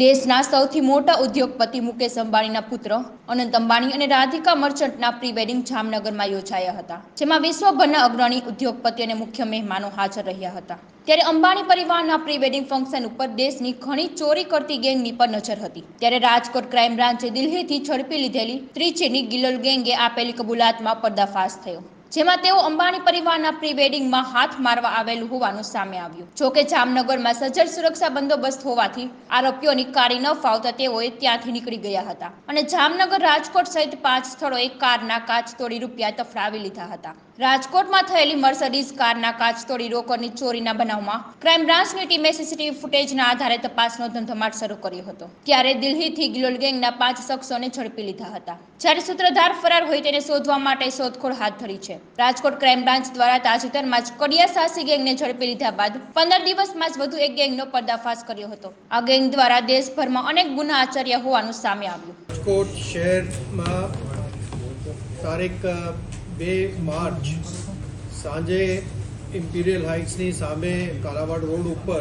દેશના સૌથી મોટા ઉદ્યોગપતિ મુકેશ અંબાણીના પુત્ર અનંત અંબાણી અને રાધિકા મર્ચન્ટના પ્રી વેડિંગ જામનગરમાં યોજાયા હતા, જેમાં વિશ્વભરના અગ્રણી ઉદ્યોગપતિ અને મુખ્ય મહેમાનો હાજર રહ્યા હતા. ત્યારે અંબાણી પરિવારના પ્રી વેડિંગ ફંક્શન ઉપર દેશની ઘણી ચોરી કરતી ગેંગની પર નજર હતી. ત્યારે રાજકોટ ક્રાઇમ બ્રાન્ચે દિલ્હીથી ઝડપી લીધેલી ત્રિચેની ગિલોલ ગેંગે આપેલી કબૂલાતમાં પર્દાફાશ થયો. જેમાં તેઓ અંબાણી પરિવારના પ્રી વેડિંગમાં હાથ મારવા આવેલું હોવાનું સામે આવ્યું. જોકે જામનગરમાં સજ્જડ સુરક્ષા બંદોબસ્ત હોવાથી આરોપીઓની કારી ન ફાવતા તેઓએ ત્યાંથી નીકળી ગયા હતા. અને જામનગર રાજકોટ સહિત પાંચ સ્થળોએ કારના કાચ તોડી રૂપિયા તફડાવી લીધા હતા. રાજકોટમાં થયેલી મર્સડીઝ કારના કાચ તોડી રોકડની ચોરીના બનાવમાં ક્રાઇમ બ્રાન્ચની ટીમે સીસીટીવી ફૂટેજના આધારે તપાસનો ધમધમાટ શરૂ કર્યો હતો, ત્યારે દિલ્હીથી ગિલોલ ગેંગના પાંચ શખ્સોને ઝડપી લીધા હતા. જ્યારે સૂત્રધાર ફરાર હોય તેને શોધવા માટે શોધખોળ હાથ ધરી છે. રાજકોટ ક્રાઇમ બ્રાન્ચ દ્વારા તાજેતરમાં જ કડિયા સાહસી ગેંગને ઝડપી લીધા બાદ પંદર દિવસમાં જ વધુ એક ગેંગનો પર્દાફાશ કર્યો હતો. આ ગેંગ દ્વારા દેશભરમાં અનેક ગુના આચર્યા હોવાનું સામે આવ્યું. રાજકોટ શહેરમાં તારીખ બે માર્ચ સાંજે ઇમ્પિરિયલ હાઇટ્સની સામે કાલાવાડ રોડ ઉપર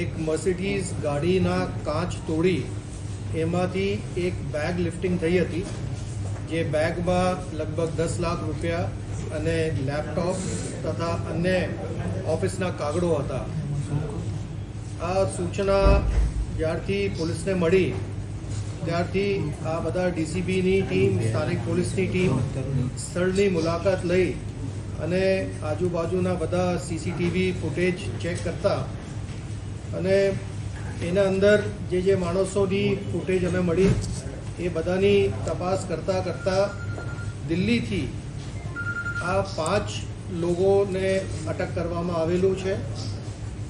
એક મર્સિડીઝ ગાડીના કાચ તોડી એમાંથી એક બેગ લિફ્ટિંગ થઈ હતી, જે બેગમાં લગભગ દસ લાખ રૂપિયા અને લેપટોપ તથા અન્ય ઓફિસના કાગળો હતા. આ સૂચના જ્યારથી પોલીસને મળી ત્યારથી આ બધા ડીસીબીની ટીમ, સ્થાનિક પોલીસની ટીમ, સ્થળની મુલાકાત લઈ અને આજુબાજુના બધા સીસીટીવી ફૂટેજ ચેક કરતા અને એના અંદર જે જે માણસોની ફૂટેજ અમે મળી, એ બધાની તપાસ કરતાં કરતાં દિલ્હીથી આ પાંચ લોકોને અટક કરવામાં આવેલું છે.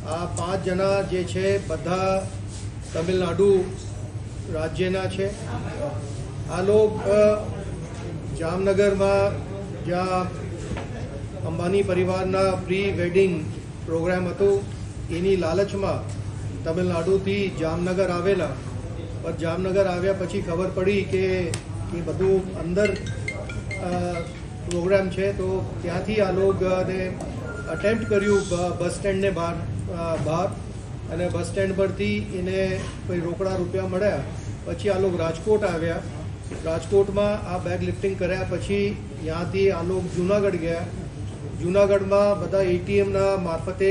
આ પાંચ જણા જે છે, બધા તમિલનાડુ રાજ્યના છે. આ લોકો જામનગરમાં જ્યાં અંબાની પરિવારના પ્રી વેડિંગ પ્રોગ્રામ હતો, એની લાલચમાં તમિલનાડુથી જામનગર આવેલા. પણ જામનગર આવ્યા પછી ખબર પડી કે એ બધું અંદર પ્રોગ્રામ છે. તો ત્યાંથી આ લોકોને અટેમ્પ્ટ કર્યું બસ સ્ટેન્ડને બહાર બહાર. અને બસ સ્ટેન્ડ પરથી એને કોઈ રોકડા રૂપિયા મળ્યા, પછી આ લોકો રાજકોટ આવ્યા. રાજકોટમાં આ બેગ લિફ્ટિંગ કર્યા પછી ત્યાંથી આ લોકો જુનાગઢ ગયા. જુનાગઢમાં બધા એટીએમના મારફતે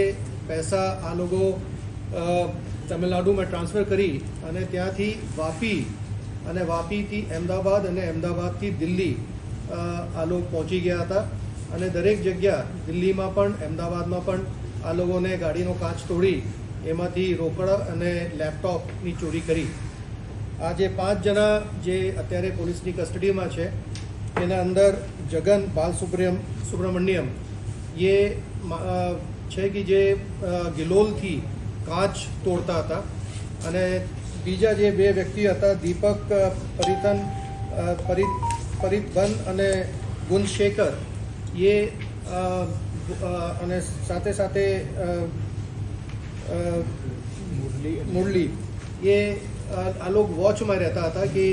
પૈસા આ લોકો તમિલનાડુમાં ટ્રાન્સફર કરી અને ત્યાંથી વાપી અને વાપીથી અમદાવાદ અને અમદાવાદથી દિલ્હી આ લોકો પહોંચી ગયા હતા. અને દરેક જગ્યા દિલ્હીમાં પણ, અમદાવાદમાં પણ આ લોકોને ગાડીનો કાચ તોડી એમાંથી રોકડ અને લેપટોપની ચોરી કરી. આ જે પાંચ જણા જે અત્યારે પોલીસની કસ્ટડીમાં છે, એના અંદર જગન બાલ સુબ્રમ સુબ્રમણ્યમ. એ છે કે જે ગિલોલથી કાચ તોડતા હતા. અને બીજા જે બે વ્યક્તિ હતા, દીપક પરિતન પરિથન પરિ પરિતબન અને ગુણશેખર એ અને સાથે સાથે અ, આ લોકો વોચમાં રહેતા હતા કે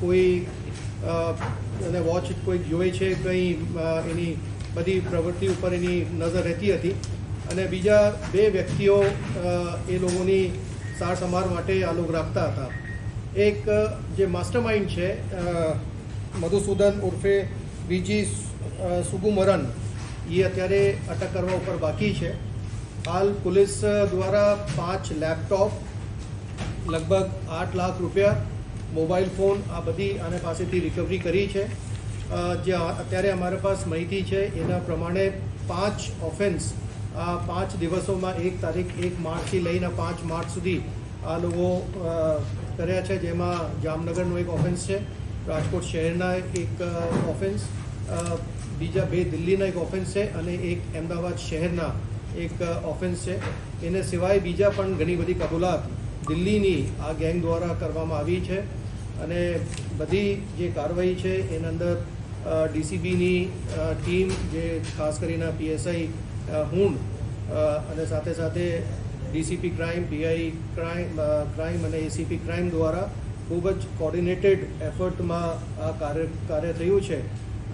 કોઈ અને વોચ કોઈ જોઈ છે કંઈ એની બધી પ્રવૃત્તિ ઉપર એની નજર રહેતી હતી અને બીજા બે વ્યક્તિઓ એ લોકોની સાર સંભાળ માટે આ લોકો રાખતા હતા એક જે માસ્ટર માઇન્ડ છે મધુસૂદન ઉર્ફે બીજી સુગુમરન એ અત્યારે અટક કરવા ઉપર બાકી છે હાલ પોલીસ દ્વારા પાંચ લેપટોપ, લગભગ આઠ લાખ રૂપિયા, મોબાઈલ ફોન આ બધી આને પાસેથી રિકવરી કરી છે. જે અત્યારે અમારા પાસ માહિતી છે, એના પ્રમાણે પાંચ ઓફેન્સ આ પાંચ દિવસોમાં એક તારીખ, એક માર્ચથી લઈને પાંચ માર્ચ સુધી આ લોકો કર્યા છે, જેમાં જામનગરનો એક ઓફેન્સ છે, રાજકોટ શહેરના એક ઓફેન્સ બીજા બે દિલ્હીના એક ઓફેન્સ છે, અને એક અમદાવાદ શહેરના એક ઓફેન્સ છે. એને સિવાય બીજા પણ ઘણી બધી કબૂલાત દિલ્હીની આ ગેંગ દ્વારા કરવામાં આવી છે અને બધી જે કાર્યવાહી છે, એના અંદર ડીસીબીની ટીમ જે ખાસ કરીને પીએસઆઈ હુંડ અને સાથે સાથે DCP crime PI crime crime અને એસીપી ક્રાઇમ દ્વારા ખૂબ જ કોર્ડિનેટેડ એફર્ટમાં આ કાર્ય કાર્ય થયું છે.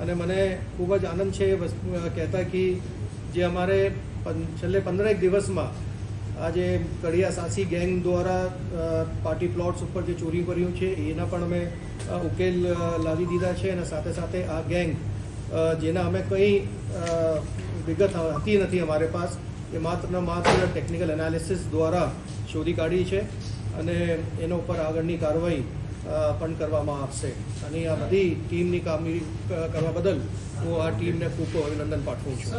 અને મને ખૂબ જ આનંદ છે એ વસ્તુ કહેતા કે જે અમારે છેલ્લે પંદરેક દિવસમાં આજે કડિયા સાસી ગેંગ દ્વારા પાર્ટી પ્લોટ્સ ઉપર જે ચોરી કર્યું છે, એના પણ અમે ઉકેલ લાવી દીધા છે અને સાથે સાથે આ ગેંગ જેના અમે કંઈ વિગત હતી નથી અમારે પાસ, એ માત્ર માત્ર ટેકનિકલ એનાલિસિસ દ્વારા શોધી કાઢી છે અને એના ઉપર આગળની કાર્યવાહી પણ કરવામાં આવશે. અને આ બધી ટીમની કામગીરી કરવા બદલ હું આ ટીમને ખૂબ અભિનંદન પાઠવું છું.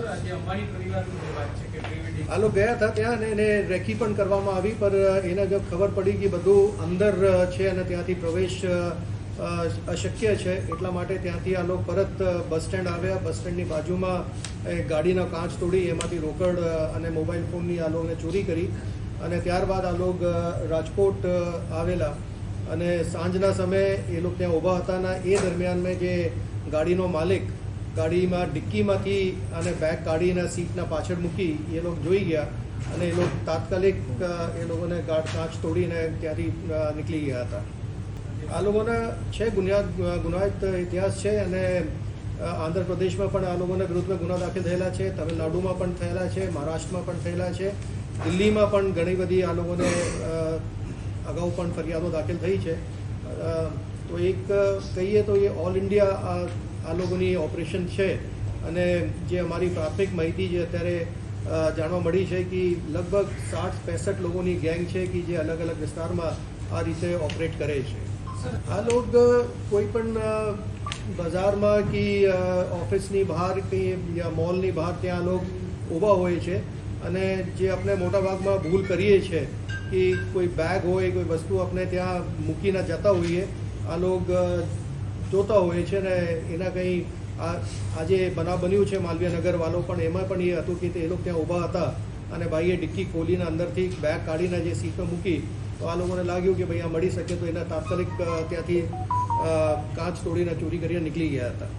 આ લોકો ગયા હતા ત્યાં અને એને રેકી પણ કરવામાં આવી પર એને જો ખબર પડી કે બધું અંદર છે અને ત્યાંથી પ્રવેશ અશક્ય છે એટલા માટે ત્યાંથી આ લોકો પરત બસ સ્ટેન્ડ આવ્યા. બસ સ્ટેન્ડની બાજુમાં ગાડીનો કાચ તોડી એમાંથી રોકડ અને મોબાઈલ ફોનની આ લોકોને ચોરી કરી. અને ત્યારબાદ આ લોકો રાજકોટ આવેલા. અને સાંજના સમયે એ લોકો ત્યાં ઊભા હતા અને એ દરમિયાન મેં જે ગાડીનો માલિક ગાડીમાં ડિક્કીમાંથી અને બેગ કાઢીને સીટના પાછળ મૂકી એ લોકો જોઈ ગયા અને એ લોકો તાત્કાલિક એ લોકોને ગાઢ કાચ તોડીને ત્યાંથી નીકળી ગયા હતા. આ લોકોના છે ગુનિયાદ ગુનાહિત ઇતિહાસ છે અને આંધ્રપ્રદેશમાં પણ આ લોકોના વિરુદ્ધમાં ગુના દાખલ થયેલા છે, તમિલનાડુમાં પણ થયેલા છે, મહારાષ્ટ્રમાં પણ થયેલા છે, દિલ્હીમાં પણ ઘણી બધી આ લોકોને અગાઉ પણ ફરિયાદો દાખલ થઈ છે. તો એક કહીએ તો એ ઓલ ઇન્ડિયા આ લોકોની ઓપરેશન છે અને જે અમારી પ્રાથમિક માહિતી જે અત્યારે જાણવા મળી છે કે લગભગ સાઠ પેંસઠ લોકોની ગેંગ છે કે જે અલગ અલગ વિસ્તારમાં આ રીતે ઓપરેટ કરે છે. આ લોકો કોઈ પણ બજારમાં કે ઓફિસની બહાર કે યા મોલની બહાર ત્યાં લોકો ઊભા હોય છે અને જે આપણે મોટાભાગમાં ભૂલ કરીએ છીએ કે કોઈ બેગ હોય, કોઈ વસ્તુ આપણે ત્યાં મૂકીને જતા હોઈએ, આ લોકો જોતા હોય છે ને એના કંઈ આજે બનાવ બન્યું છે માલવીયનગરવાલો પણ એમાં પણ એ હતું કે એ લોકો ત્યાં ઊભા હતા અને ભાઈએ ડિક્કી ખોલીને અંદરથી બેગ કાઢીને જે સીટમાં મૂકી, તો આ લોકોને લાગ્યું કે ભાઈ આ મળી શકે તો એના તાત્કાલિક ત્યાંથી કાચ તોડીને ચોરી કરીને નીકળી ગયા હતા.